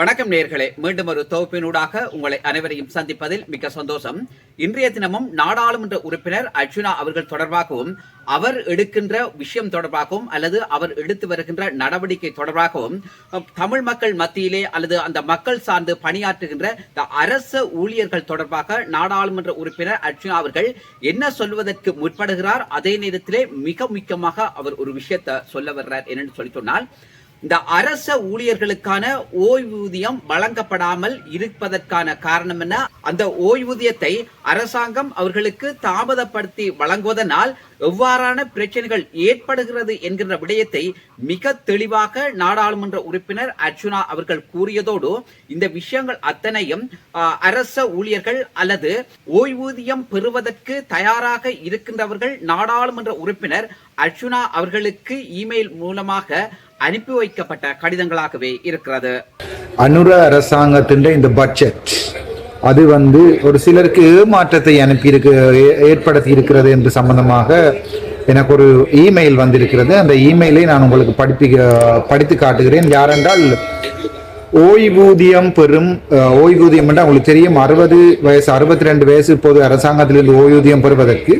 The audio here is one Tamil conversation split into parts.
வணக்கம் நேர்களே. மீண்டும் ஒரு தொகுப்பினூடாக உங்களை அனைவரையும் சந்திப்பதில் மிக்க சந்தோஷம். இன்றைய தினமும் நாடாளுமன்ற உறுப்பினர் அர்ஜுனா அவர்கள் தொடர்பாகவும் அவர் எடுக்கின்ற விஷயம் தொடர்பாகவும் அல்லது அவர் எடுத்து வருகின்ற நடவடிக்கை தொடர்பாகவும் தமிழ் மக்கள் மத்தியிலே அல்லது அந்த மக்கள் சார்ந்து பணியாற்றுகின்ற அரச ஊழியர்கள் தொடர்பாக நாடாளுமன்ற உறுப்பினர் அர்ஜுனா அவர்கள் என்ன சொல்வதற்கு முற்படுகிறார்? அதே நேரத்திலே மிக முக்கியமாக அவர் ஒரு விஷயத்தை சொல்ல வர்றார். என்னன்னு சொல்லி சொன்னால் இந்த அரச ஊழியர்களுக்கான ஓய்வூதியம் வழங்கப்படாமல் இருப்பதற்கான காரணம் என்ன? அந்த ஓய்வூதியத்தை அரசாங்கம் அவர்களுக்கு தாமதப்படுத்தி வழங்குவதனால் எவ்வாறான பிரச்சனைகள் ஏற்படுகிறது என்கின்ற விடயத்தை மிக தெளிவாக நாடாளுமன்ற உறுப்பினர் அர்ஜுனா அவர்கள் கூறியதோடு இந்த விஷயங்கள் அத்தனையும் அரச ஊழியர்கள் அல்லது ஓய்வூதியம் பெறுவதற்கு தயாராக இருக்கின்றவர்கள் நாடாளுமன்ற உறுப்பினர் அர்ஜுனா அவர்களுக்கு இமெயில் மூலமாக அனுப்பி வைக்கப்பட்ட கடிதங்களாகவே இருக்கிறது. அனுர அரசாங்கத்தின் இந்த பட்ஜெட் அது வந்து ஒரு சிலருக்கு ஏமாற்றத்தை அனுப்பியிருக்கு ஏ- ஏற்படுத்தி இருக்கிறது என்று சம்பந்தமாக எனக்கு ஒரு இமெயில் வந்திருக்கிறது. அந்த இமெயிலை நான் உங்களுக்கு படிப்பிக்க படித்து காட்டுகிறேன். யாரென்றால் ஓய்வூதியம் பெறும் ஓய்வூதியம் என்றால் உங்களுக்கு தெரியும் அறுபது வயசு அறுபத்தி ரெண்டு வயசு இப்போது அரசாங்கத்திலிருந்து ஓய்வூதியம் பெறுவதற்கு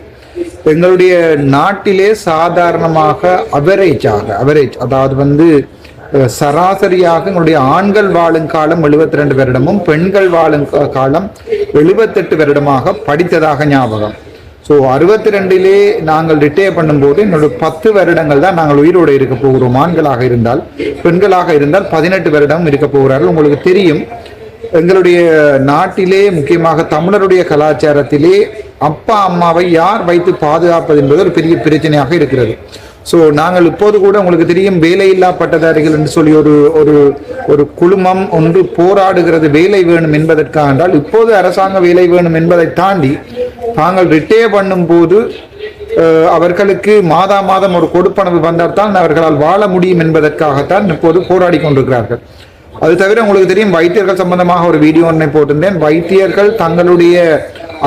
எங்களுடைய நாட்டிலே சாதாரணமாக அவரேஜாக அவரேஜ் அதாவது வந்து சராசரியாக எங்களுடைய ஆண்கள் வாழும் காலம் 72 ரெண்டு வருடமும் பெண்கள் வாழும் காலம் 78 வருடமாக படித்ததாக ஞாபகம். ஸோ அறுபத்தி ரெண்டிலே நாங்கள் ரிட்டையர் பண்ணும்போது என்னோட பத்து வருடங்கள் தான் நாங்கள் உயிரோடு இருக்க போகிறோம். ஆண்களாக இருந்தால் பெண்களாக இருந்தால் பதினெட்டு வருடம் இருக்க போகிறார்கள். உங்களுக்கு தெரியும் எங்களுடைய நாட்டிலே முக்கியமாக தமிழருடைய கலாச்சாரத்திலே அப்பா அம்மாவை யார் வைத்து பாதுகாப்பது என்பது ஒரு பெரிய பிரச்சனையாக இருக்கிறது. ஸோ நாங்கள் இப்போது கூட உங்களுக்கு தெரியும் வேலையில்லா பட்டதாரிகள் என்று சொல்லி ஒரு ஒரு ஒரு குழுமம் ஒன்று போராடுகிறது வேலை வேணும் என்பதற்காக என்றால் இப்போது அரசாங்க வேலை வேணும் என்பதை தாண்டி தாங்கள் ரிட்டையர் பண்ணும்போது போது அவர்களுக்கு மாதா மாதம் ஒரு கொடுப்பனவு வந்தால் தான் அவர்களால் வாழ முடியும் என்பதற்காகத்தான் இப்போது போராடி கொண்டிருக்கிறார்கள். அது தவிர உங்களுக்கு தெரியும் வைத்தியர்கள் சம்பந்தமாக ஒரு வீடியோ ஒன்றை போட்டிருந்தேன். வைத்தியர்கள் தங்களுடைய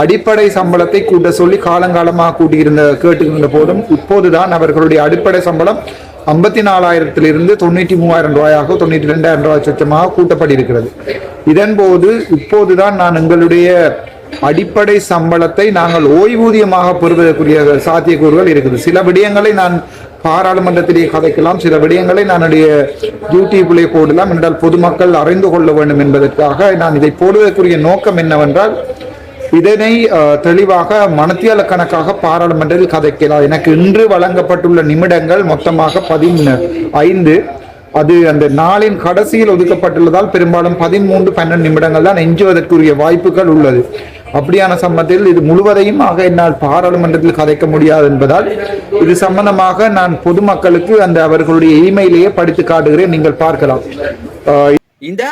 அடிப்படை சம்பளத்தை கூட்ட சொல்லி காலங்காலமாக கூட்டியிருந்த கேட்டுக்கின்ற போதும் இப்போதுதான் அவர்களுடைய அடிப்படை சம்பளம் ஐம்பத்தி நாலாயிரத்திலிருந்து தொண்ணூற்றி மூவாயிரம் ரூபாயாக தொண்ணூற்றி ரெண்டாயிரம் ரூபாய் சொச்சமாக கூட்டப்பட்டிருக்கிறது. இதன் போது இப்போதுதான் நான் எங்களுடைய அடிப்படை சம்பளத்தை நாங்கள் ஓய்வூதியமாக பெறுவதற்குரிய சாத்தியக்கூறுகள் இருக்குது. சில விடயங்களை நான் பாராளுமன்றத்திலே கதைக்கலாம். சில விடயங்களை நான் என்னுடைய யூடியூபிலே போடலாம். என்றால் பொதுமக்கள் அறிந்து கொள்ள வேண்டும் என்பதற்காக நான் இதை போடுவதற்குரிய நோக்கம் என்னவென்றால் இதனை தெளிவாக மனத்தியால கணக்காக பாராளுமன்றத்தில் கதைக்கலாம். எனக்கு இன்று வழங்கப்பட்டுள்ள நிமிடங்கள் மொத்தமாக பதிமூணு ஐந்து. அது அந்த நாளின் கடைசியில் ஒதுக்கப்பட்டுள்ளதால் பெரும்பாலும் பதிமூன்று பன்னெண்டு நிமிடங்கள் தான் எஞ்சுவதற்குரிய வாய்ப்புகள் உள்ளது. அப்படியான சம்பந்தத்தில் இது முழுவதையும் ஆக என்னால் பாராளுமன்றத்தில் கதைக்க முடியாது என்பதால் இது சம்பந்தமாக நான் பொதுமக்களுக்கு அந்த அவர்களுடைய இமெயிலேயே படித்து காட்டுகிறேன். நீங்கள் பார்க்கலாம். இந்த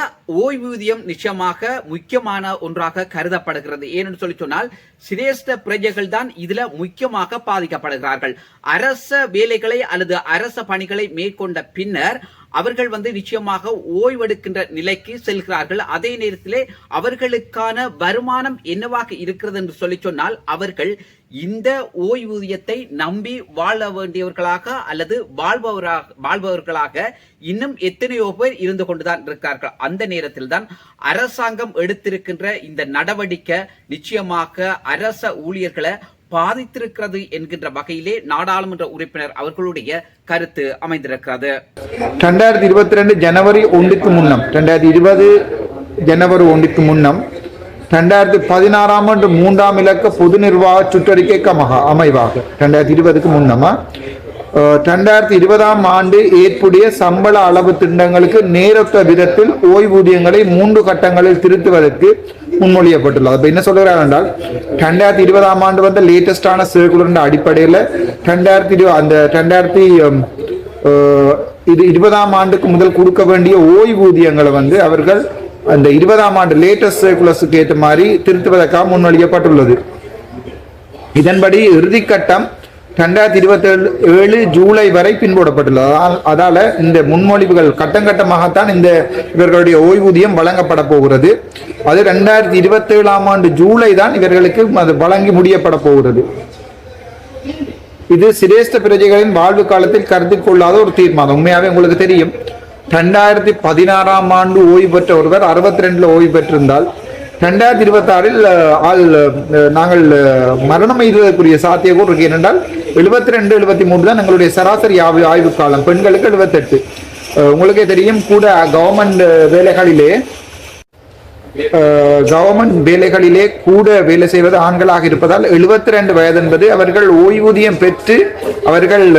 ஓய்வூதியம் நிச்சயமாக முக்கியமான ஒன்றாக கருதப்படுகிறது. ஏனென்று சொல்லி சொன்னால் சிரேஷ்ட பிரஜைகள் தான் இதுல முக்கியமாக பாதிக்கப்படுகிறார்கள். அரச வேலைகளை அல்லது அரச பணிகளை மேற்கொண்ட பின்னர் அவர்கள் வந்து நிச்சயமாக ஓய்வெடுக்கின்ற நிலைக்கு செல்கிறார்கள். அதே நேரத்திலே அவர்களுக்கான வருமானம் என்னவாக இருக்கிறது என்று சொல்லி சொன்னால் அவர்கள் இந்த ஓய்வூதியத்தை நம்பி வாழ வேண்டியவர்களாக அல்லது வாழ்பவராக வாழ்பவர்களாக இன்னும் எத்தனையோ பேர் இருந்து கொண்டுதான் இருக்கிறார்கள் அந்த நேரத்தில் தான் அரசாங்கம் எடுத்திருக்கின்ற இந்த நடவடிக்கை நிச்சயமாக அரச ஊழியர்களை பாதித்திருக்கிறது என்கின்ற வகையிலே நாடாளுமன்ற உறுப்பினர் அவர்களுடைய கருத்து அமைந்திருக்கிறது. ரெண்டாயிரத்தி இருபத்தி ரெண்டு ஜனவரி ஒன்றுக்கு முன்னம் ரெண்டாயிரத்தி இருபது ஜனவரி ஒன்றுக்கு முன்னம் ரெண்டாயிரத்தி பதினாறாம் ஆண்டு மூன்றாம் இலக்க பொது நிர்வாக சுற்றறிக்கை கமக அமைவாக. ரெண்டாயிரத்தி இருபதுக்கு முன்னமா ரெண்டாயிரத்தி இருபதாம் ஆண்டு ஏற்புடைய சம்பள அளவு திட்டங்களுக்கு நேரொத்த விதத்தில் ஓய்வூதியங்களை மூன்று கட்டங்களில் திருத்துவதற்கு முன்மொழியப்பட்டுள்ளது. அப்ப என்ன சொல்கிறார் என்றால் ரெண்டாயிரத்தி இருபதாம் ஆண்டு வந்த லேட்டஸ்டான சர்க்குலர் அடிப்படையில் ரெண்டாயிரத்தி இரு அந்த ரெண்டாயிரத்தி இது இருபதாம் ஆண்டுக்கு முதல் கொடுக்க வேண்டிய ஓய்வூதியங்களை வந்து அவர்கள் அந்த இருபதாம் ஆண்டு லேட்டஸ்ட் சர்க்குலர்ஸுக்கு ஏற்ற மாதிரி திருத்துவதற்காக முன்மொழியப்பட்டுள்ளது இதன்படி இறுதிக்கட்டம் ரெண்டாயிரத்தி இருபத்தி ஏழு ஏழு ஜூலை வரை பின்பற்றப்பட்டுள்ளது அதால்- அதால இந்த முன்மொழிவுகள் கட்டம் கட்டமாகத்தான் இந்த இவர்களுடைய ஓய்வூதியம் வழங்கப்பட போகிறது. அது ரெண்டாயிரத்தி இருபத்தி ஏழாம் ஆண்டு ஜூலை தான் இவர்களுக்கு அது வழங்கி முடியப்பட போகிறது. இது சிரேஷ்ட பிரஜைகளின் வாழ்வு காலத்தில் கருத்தில் கொள்ளாத ஒரு தீர்மானம். உண்மையாவே உங்களுக்கு தெரியும். ரெண்டாயிரத்தி பதினாறாம் ஆண்டு ஓய்வு பெற்ற ஒருவர் அறுபத்தி ரெண்டுல ஓய்வு பெற்றிருந்தால் ரெண்டாயிரத்தி இருபத்தி ஆறில் ஆள் நாங்கள் மரணம் எழுதக்கூடிய சாத்தியக்கூறு இருக்கு. ஏனென்றால் எழுபத்தி ரெண்டு எழுபத்தி மூணு தான் எங்களுடைய சராசரி ஆய்வு ஆய்வு காலம். பெண்களுக்கு எழுபத்தெட்டு. உங்களுக்கே தெரியும் கூட கவர்மெண்ட் வேலைகளிலே கவர்மெண்ட் வேலைகளிலே கூட வேலை செய்வது ஆண்களாக இருப்பதால் எழுபத்தி ரெண்டு வயது என்பது அவர்கள் ஓய்வூதியம் பெற்று அவர்கள்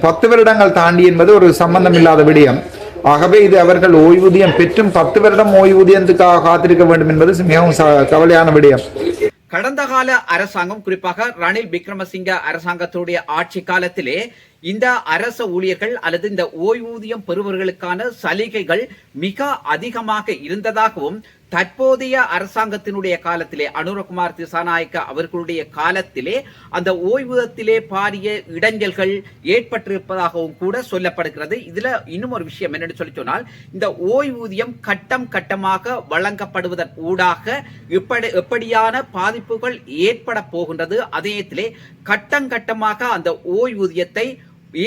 பத்து வருடங்கள் தாண்டி என்பது ஒரு சம்பந்தம் இல்லாத விடயம். ஆகவே இது அவர்கள் ஓய்வூதியம் பெற்றும் பத்து வருடம் ஓய்வூதியத்துக்காக காத்திருக்க வேண்டும் என்பது மிகவும் ச- கவலையான விடயம். கடந்த கால அரசாங்கம் குறிப்பாக ரணில் விக்ரமசிங்க அரசாங்கத்துடைய ஆட்சி காலத்திலே இந்த அரச ஊழியர்கள் அல்லது இந்த ஓய்வூதியம் பெறுபவர்களுக்கான சலுகைகள் மிக அதிகமாக இருந்ததாகவும் தற்போதைய அரசாங்கத்தினுடைய காலத்திலே அனுரகுமார் திசாநாயக்க அவர்களுடைய காலத்திலே அந்த ஓய்வூதியத்திலே பாரிய இடைஞ்சல்கள் ஏற்பட்டிருப்பதாகவும் கூட சொல்லப்படுகிறது. இதுல இன்னும் ஒரு விஷயம் என்னன்னு சொல்லி சொன்னால் இந்த ஓய்வூதியம் கட்டம் கட்டமாக வழங்கப்படுவதன் ஊடாக இப்படி எப்படியான பாதிப்புகள் ஏற்பட போகின்றது அதேத்திலே கட்டம் கட்டமாக அந்த ஓய்வூதியத்தை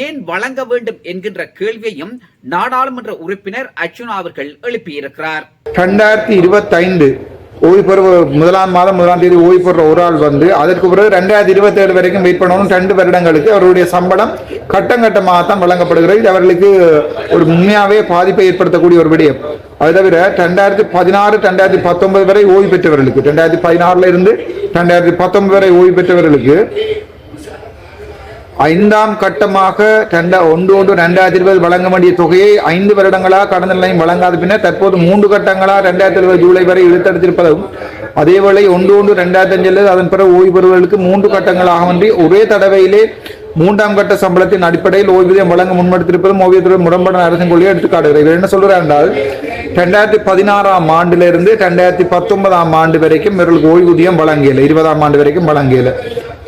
ஏன் வழங்க வேண்டும் என்கின்ற கேள்வியையும் நாடாளுமன்ற உறுப்பினர் அர்ஜுனா அவர்கள் எழுப்பியிருக்கிறார். ரெண்டாயிரத்தி இருபத்தைந்து ஓய்வு பெறுவ முதலாம் மாதம் முதலாம் தேதி ஓய்வு பெறுற ஒரு ஆள் வந்து அதற்கு பிறகு ரெண்டாயிரத்தி இருபத்தி ஏழு வரைக்கும் வெயிட் பண்ணணும். ரெண்டு வருடங்களுக்கு அவருடைய சம்பளம் கட்டம் கட்டமாகத்தான் வழங்கப்படுகிறது. இது அவர்களுக்கு ஒரு உண்மையாகவே பாதிப்பை ஏற்படுத்தக்கூடிய ஒரு விடயம். அது தவிர ரெண்டாயிரத்தி பதினாறு ரெண்டாயிரத்தி பத்தொன்பது வரை ஓய்வு பெற்றவர்களுக்கு ரெண்டாயிரத்தி பதினாறுல இருந்து ரெண்டாயிரத்தி பத்தொன்பது வரை ஓய்வு பெற்றவர்களுக்கு ஐந்தாம் கட்டமாக ரெண்டா ஒன்று ஒன்று ரெண்டாயிரத்தி இருபது வழங்க வேண்டிய தொகையை ஐந்து வருடங்களாக கடந்த நிலையம் வழங்காத பின்னர் தற்போது மூன்று கட்டங்களாக ரெண்டாயிரத்தி இருபது ஜூலை வரை இழுத்தெடுத்திருப்பதும் அதேவேளை ஒன்று ஒன்று ரெண்டாயிரத்தி அஞ்சில் அதன் பிறகு ஓய்வு பெறுவர்களுக்கு மூன்று கட்டங்களாகவன்றி ஒரே தடவையிலே மூன்றாம் கட்ட சம்பளத்தின் அடிப்படையில் ஓய்வூதியம் வழங்க முன்வெடுத்திருப்பதும் ஓய்வூதியம் முரண்பாடு அரசின் கொள்கையை எடுத்துக்காட்டுகிறது. இவர் என்ன சொல்கிறார் என்றால் ரெண்டாயிரத்தி பதினாறாம் ஆண்டிலிருந்து ரெண்டாயிரத்தி பத்தொன்பதாம் ஆண்டு வரைக்கும் இவர்களுக்கு ஓய்வூதியம் வழங்கியல இருபதாம் ஆண்டு வரைக்கும் வழங்கியல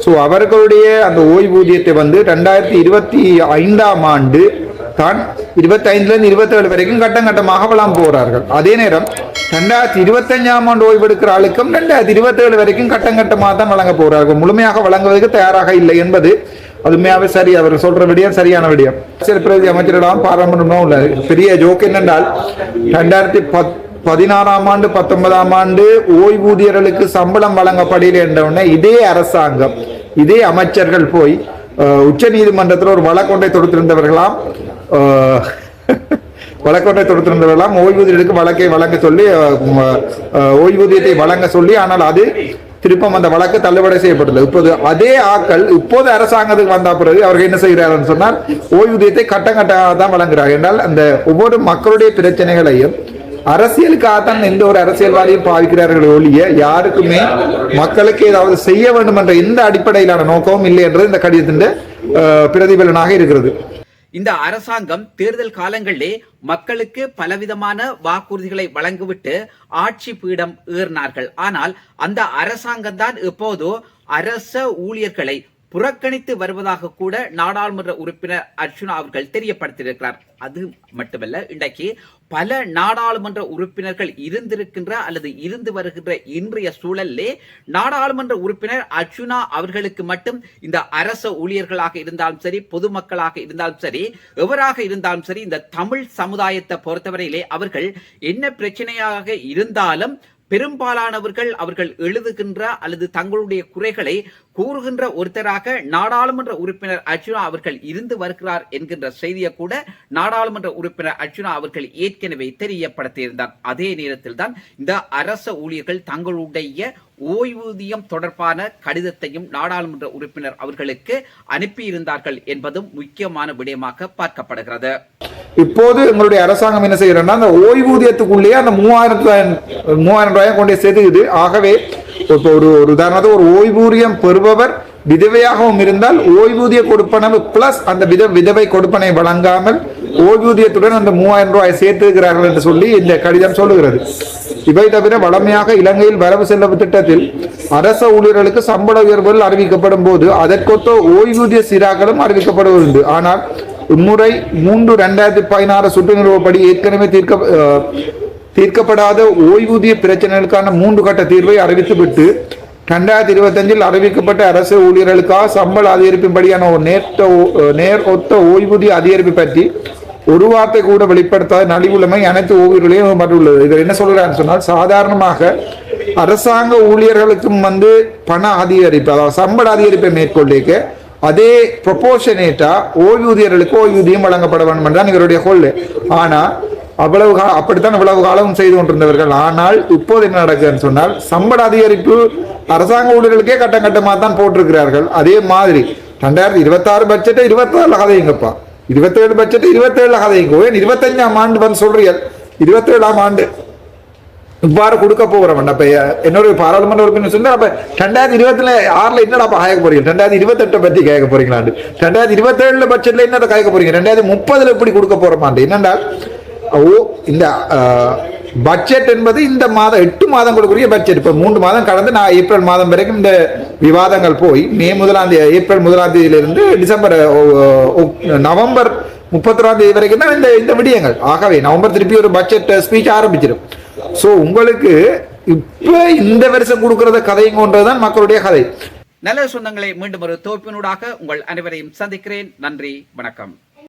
ஸோ அவர்களுடைய அந்த ஓய்வூதியத்தை வந்து ரெண்டாயிரத்தி இருபத்தி ஐந்தாம் ஆண்டு தான் இருபத்தி இருபத்தேழு வரைக்கும் கட்டம் கட்டமாக வளம் போகிறார்கள். அதே நேரம் ரெண்டாயிரத்தி இருபத்தஞ்சாம் ஆண்டு ஓய்வெடுக்கிற ஆளுக்கும் ரெண்டாயிரத்தி இருபத்தேழு வரைக்கும் கட்டம் கட்டமாக தான் வழங்க போகிறார்கள். முழுமையாக வழங்குவதற்கு தயாராக இல்லை என்பது அது சரி அவர் சொல்ற விடயம் சரியான விடயம். அரசியல் பிரதி அமைச்சரிடம் பாராளுமன்றம் உள்ள பெரிய ஜோக் என்னென்றால் ரெண்டாயிரத்தி பத் பதினாறாம் ஆண்டு பத்தொன்பதாம் ஆண்டு ஓய்வூதியர்களுக்கு சம்பளம் வழங்கப்படல என்ற உடனே இதே அரசாங்கம் இதே அமைச்சர்கள் போய் உச்ச நீதிமன்றத்தில் ஒரு வழக்கொன்றை தொடுத்திருந்தவர்களாம் வழக்கொண்டை வழக்கொன்றை தொடுத்திருந்தவர்களாம் ஓய்வூதியர்களுக்கு வழக்கை வழங்க சொல்லி ஓய்வூதியத்தை வழங்க சொல்லி ஆனால் அது திருப்பம் அந்த வழக்கு தள்ளுபடி செய்யப்பட்டது இப்போது அதே ஆக்கள் இப்போது அரசாங்கத்துக்கு வந்த பிறகு அவர்கள் என்ன செய்கிறார்கள் சொன்னால் ஓய்வூதியத்தை கட்டம் கட்டாக தான் வழங்குகிறார்கள். என்றால் அந்த ஒவ்வொரு மக்களுடைய பிரச்சனைகளையும் அரசியலுக்காகத்தான் எந்த ஒரு அரசியல்வாதியும் பாவிக்கிறார்கள் ஒழிய யாருக்குமே மக்களுக்கு ஏதாவது செய்ய வேண்டும் என்ற எந்த அடிப்படையிலான நோக்கமும் இல்லை என்றது இந்த கடிதத்தின் பிரதிபலனாக இருக்கிறது. இந்த அரசாங்கம் தேர்தல் காலங்களிலே மக்களுக்கு பலவிதமான வாக்குறுதிகளை வழங்கிவிட்டு ஆட்சி பீடம் ஏறினார்கள். ஆனால் அந்த அரசாங்கம் தான் எப்போதோ அரச ஊழியர்களை புறக்கணித்து வருவதாக கூட நாடாளுமன்ற உறுப்பினர் அர்ஜுனா அவர்கள் தெரியப்படுத்தியிருக்கிறார். அது மட்டுமல்ல இன்றைக்கு பல நாடாளுமன்ற உறுப்பினர்கள் இருந்திருக்கின்ற அல்லது இருந்து வருகின்ற இன்றைய சூழலிலே நாடாளுமன்ற உறுப்பினர் அர்ஜுனா அவர்களுக்கு மட்டும் இந்த அரச ஊழியர்களாக இருந்தாலும் சரி பொதுமக்களாக இருந்தாலும் சரி எவராக இருந்தாலும் சரி இந்த தமிழ் சமுதாயத்தை பொறுத்தவரையிலே அவர்கள் என்ன பிரச்சனையாக இருந்தாலும் பெரும்பாலானவர்கள் அவர்கள் எழுதுகின்ற அல்லது தங்களுடைய குறைகளை கூறுகின்ற ஒருத்தராக நாடாளுமன்ற உறுப்பினர் அர்ச்சுனா அவர்கள் இருந்து வருகிறார் என்கின்ற செய்தியை கூட நாடாளுமன்ற உறுப்பினர் அர்ச்சுனா அவர்கள் ஏற்கனவே தெரியப்படுத்தியிருந்தார். அதே நேரத்தில் தான் இந்த அரச ஊழியர்கள் தங்களுடைய ஓய்வூதியம் தொடர்பான கடிதத்தையும் நாடாளுமன்ற உறுப்பினர் அவர்களுக்கு அனுப்பியிருந்தார்கள் என்பதும் முக்கியமான விடயமாக பார்க்கப்படுகிறது. இப்போது எங்களுடைய அரசாங்கம் என்ன செய்யறோம்னா அந்த ஓய்வூதியத்துக்குள்ளேயே அந்த மூவாயிரம் ரூபாய் மூவாயிரம் ரூபாயை கொண்டே செதுக்குது. ஆகவே இப்போ ஒரு ஒரு உதாரணத்துக்கு ஒரு ஓய்வூதியம் பெறுபவர் விதவையாகவும் இருந்தால் ஓய்வூதிய கொடுப்பனவு பிளஸ் அந்த வித விதவை கொடுப்பனை வழங்காமல் ஓய்வூதியத்துடன் அந்த மூவாயிரம் ரூபாய் சேர்த்துக்கிறார்கள் என்று சொல்லி இந்த கடிதம் சொல்லுகிறது. இவை தவிர வளமையாக இலங்கையில் வரவு செலவு திட்டத்தில் அரச ஊழியர்களுக்கு சம்பள உயர்வுகள் அறிவிக்கப்படும் போது அதற்கொத்த ஓய்வூதிய சீராக்களும் அறிவிக்கப்படுவது ஆனால் இம்முறை மூன்று ரெண்டாயிரத்தி பதினாறு சுற்று நிறுவப்படி ஏற்கனவே தீர்க்க தீர்க்கப்படாத ஓய்வூதிய பிரச்சனைகளுக்கான மூன்று கட்ட தீர்வை அறிவித்துவிட்டு ரெண்டாயிரத்தி இருபத்தஞ்சில் அறிவிக்கப்பட்ட அரசு ஊழியர்களுக்காக சம்பள அதிகரிப்பின்படியான ஒரு நேர்த்த ஓ- நேர் ஒத்த ஓய்வூதிய அதிகரிப்பு பற்றி ஒரு வார்த்தை கூட வெளிப்படுத்தாத நலிவுலைமை அனைத்து ஓவியர்களையும் மட்டுள்ளது இதில் என்ன சொல்கிறான்னு சொன்னால் சாதாரணமாக அரசாங்க ஊழியர்களுக்கும் வந்து பண அதிகரிப்பு அதாவது சம்பள அதிகரிப்பை மேற்கொள்ளிக்க அதே ப்ரொபோர்ஷனேட்டா ஓய்வூதியர்களுக்கு ஓய்வூதியம் வழங்கப்பட வேண்டும் தான் இவருடைய கொள்ளு. ஆனா அவ்வளவு கா அப்படித்தான் இவ்வளவு காலம் செய்து கொண்டிருந்தவர்கள். ஆனால் இப்போது என்ன நடக்குதுன்னு சொன்னால் சம்பள அதிகரிப்பு அரசாங்க ஊழியர்களுக்கே கட்டம் கட்டமாக தான் போட்டிருக்கிறார்கள். அதே மாதிரி ரெண்டாயிரத்தி இருபத்தாறு பட்ஜெட்டை இருபத்தாறுல கதையுங்கப்பா. இருபத்தேழு பட்ஜெட்டு இருபத்தேழுல கதையுங்க. ஏன் இருபத்தஞ்சாம் ஆண்டு வந்து சொல்றீர்கள் இருபத்தேழாம் ஆண்டு. இவ்வாறு கொடுக்க போகிறவன். அப்ப என்னோட பாராளுமன்ற உறுப்பினர் சொன்னா அப்ப ரெண்டாயிரத்தி இருபத்துல ஆறுல என்னடா அப்ப கேட்க போறீங்க? ரெண்டாயிரத்தி இருபத்தெட்டை பத்தி கேட்க போறீங்களாண்டு. ரெண்டாயிரத்தி இருபத்தேழுல பட்ஜெட்ல என்னடா கேட்க போறீங்க? ரெண்டாயிரத்தி முப்பதுல எப்படி கொடுக்க போறோமாண்டு. என்னென்றால் ஓ இந்த பட்ஜெட் என்பது இந்த மாதம் எட்டு மாதம் கொடுக்கக்கூடிய பட்ஜெட். இப்போ மூன்று மாதம் கடந்து நான் ஏப்ரல் மாதம் வரைக்கும் இந்த விவாதங்கள் போய் மே முதலாம் தேதி ஏப்ரல் முதலாம் தேதியிலிருந்து டிசம்பர் நவம்பர் முப்பத்தி நவம்பர் தேதி வரைக்கும் தான் இந்த இந்த விடயங்கள். ஆகவே நவம்பர் திருப்பி ஒரு பட்ஜெட் ஸ்பீச் ஆரம்பிச்சிடும். சோ உங்களுக்கு இப்போ இந்த வருஷம் கொடுக்கறத கதைங்கன்றதுதான் மக்களுடைய கதை. நல்ல சொந்தங்களை மீண்டும் ஒரு தோப்பினூடாக உங்கள் அனைவரையும் சந்திக்கிறேன். நன்றி வணக்கம்.